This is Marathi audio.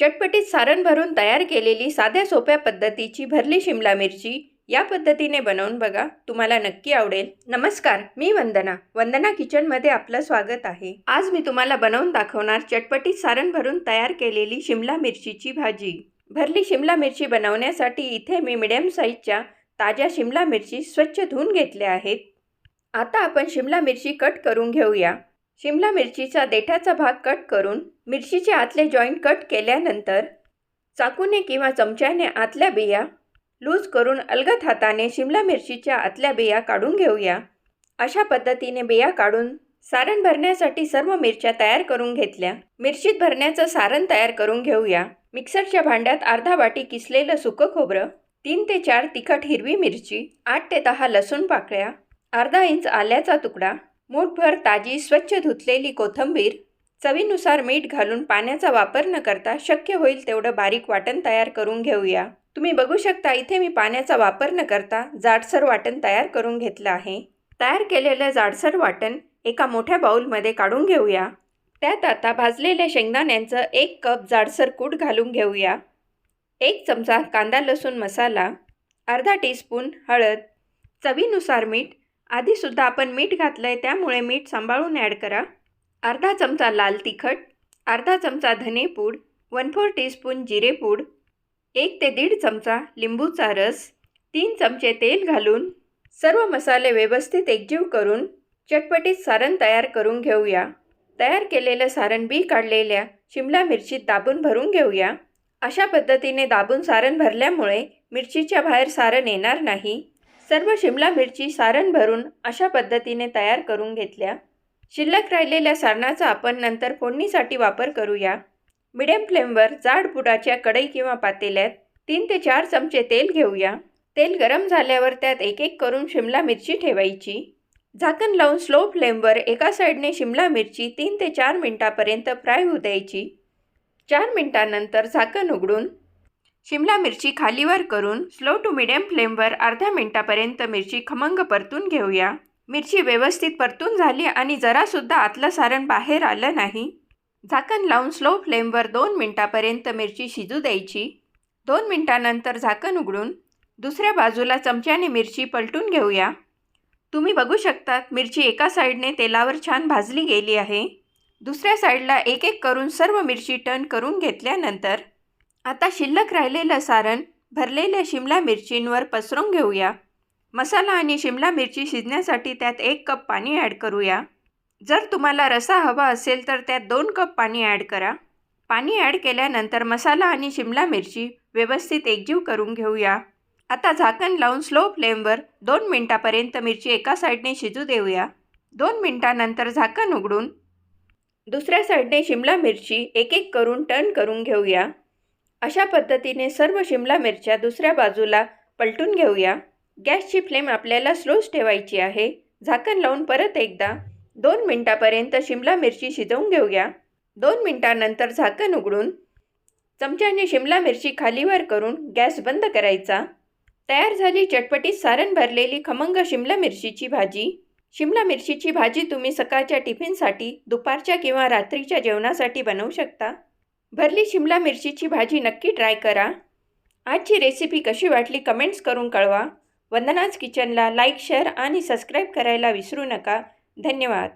चटपटीत सारण भरून तयार केलेली साध्या सोप्या पद्धतीची भरली शिमला मिरची या पद्धतीने बनवून बघा. तुम्हाला नक्की आवडेल. नमस्कार मी वंदना. वंदना किचनमध्ये आपलं स्वागत आहे. आज मी तुम्हाला बनवून दाखवणार चटपटीत सारण भरून तयार केलेली शिमला मिरचीची भाजी. भरली शिमला मिरची बनवण्यासाठी इथे मी मिडियम साईजच्या ताज्या शिमला मिरची स्वच्छ धुवून घेतल्या आहेत. आता आपण शिमला मिरची कट करून घेऊया. शिमला मिरचीचा देठाचा भाग कट करून मिरचीचे आतले जॉईंट कट केल्यानंतर चाकूने किंवा चमच्याने आतल्या बिया लूज करून अलगद हाताने शिमला मिरचीच्या आतल्या बिया काढून घेऊया. अशा पद्धतीने बिया काढून सारण भरण्यासाठी सर्व मिरच्या तयार करून घेतल्या. मिरचीत भरण्याचं सारण तयार करून घेऊया. मिक्सरच्या भांड्यात अर्धा वाटी किसलेलं सुकं खोबरं तीन ते चार तिखट हिरवी मिरची आठ ते दहा लसूण पाकळ्या अर्धा इंच आल्याचा तुकडा मूठभर ताजी स्वच्छ धुतलेली कोथिंबीर चवीनुसार मीठ घालून पाण्याचा वापर न करता शक्य होईल तेवढं बारीक वाटण तयार करून घेऊया. तुम्ही बघू शकता इथे मी पाण्याचा वापर न करता जाडसर वाटण तयार करून घेतलं आहे. तयार केलेलं जाडसर वाटण एका मोठ्या बाऊलमध्ये काढून घेऊया. त्यात आता भाजलेल्या शेंगदाण्यांचं एक कप जाडसर कूट घालून घेऊया. एक चमचा कांदा लसूण मसाला अर्धा टीस्पून हळद चवीनुसार मीठ आधीसुद्धा आपण मीठ घातलं आहे त्यामुळे मीठ सांभाळून ॲड करा. अर्धा चमचा लाल तिखट अर्धा चमचा धनेपूड वन फोर टीस्पून जिरेपूड एक ते दीड चमचा लिंबूचा रस तीन चमचे तेल घालून सर्व मसाले व्यवस्थित एकजीव करून चटपटीत सारण तयार करून घेऊया. तयार केलेलं सारण बी काढलेल्या शिमला मिरचीत दाबून भरून घेऊया. अशा पद्धतीने दाबून सारण भरल्यामुळे मिरचीच्या बाहेर सारण येणार नाही. सर्व शिमला मिरची सारण भरून अशा पद्धतीने तयार करून घेतल्या. शिल्लक राहिलेल्या सारणाचा आपण नंतर फोडणीसाठी वापर करूया. मिडियम फ्लेमवर जाड बुडाच्या कढई किंवा पातेल्यात तीन ते चार चमचे तेल घेऊया. तेल गरम झाल्यावर त्यात एक एक करून शिमला मिरची ठेवायची. झाकण लावून स्लो फ्लेमवर एका साईडने शिमला मिरची तीन ते चार मिनटापर्यंत फ्राय होऊ द्यायची. चार मिनटानंतर झाकण उघडून शिमला मिरची खालीवर करून स्लो टू मिडियम फ्लेमवर अर्ध्या मिनटापर्यंत मिरची खमंग परतून घेऊया. मिरची व्यवस्थित परतून झाली आणि जरासुद्धा आतलं सारण बाहेर आलं नाही. झाकण लावून स्लो फ्लेमवर दोन मिनटापर्यंत मिरची शिजू द्यायची. दोन मिनटानंतर झाकण उघडून दुसऱ्या बाजूला चमच्याने मिरची पलटून घेऊया. तुम्ही बघू शकतात मिरची एका साईडने तेलावर छान भाजली गेली आहे. दुसऱ्या साईडला एक एक करून सर्व मिरची टर्न करून घेतल्यानंतर आता शिल्लक राहिलेलं सारण भरलेल्या शिमला मिरचींवर पसरून घेऊया. मसाला आणि शिमला मिरची शिजण्यासाठी त्यात एक कप पाणी ॲड करूया. जर तुम्हाला रसा हवा असेल तर त्यात दोन कप पाणी ॲड करा. पाणी ॲड केल्यानंतर मसाला आणि शिमला मिरची व्यवस्थित एकजीव करून घेऊया. आता झाकण लावून स्लो फ्लेमवर दोन मिनटापर्यंत मिरची एका साईडने शिजू देऊया. दोन मिनटानंतर झाकण उघडून दुसऱ्या साईडने शिमला मिरची एक एक करून टर्न करून घेऊया. अशा पद्धतीने सर्व शिमला मिरच्या दुसऱ्या बाजूला पलटून घेऊया. गॅसची फ्लेम आपल्याला स्लोच ठेवायची आहे. झाकण लावून परत एकदा दोन मिनटापर्यंत शिमला मिरची शिजवून घेऊया. दोन मिनटानंतर झाकण उघडून चमच्याने शिमला मिरची खालीवर करून गॅस बंद करायचा. तयार झाली चटपटीत सारण भरलेली खमंग शिमला मिरचीची भाजी. शिमला मिरचीची भाजी तुम्ही सकाळच्या टिफिनसाठी दुपारच्या किंवा रात्रीच्या जेवणासाठी बनवू शकता. भरली शिमला मिरचीची भाजी नक्की ट्राय करा. आजची रेसिपी कशी वाटली कमेंट्स करून कळवा. वंदनाज किचनला लाईक शेअर आणि सबस्क्राईब करायला विसरू नका. धन्यवाद.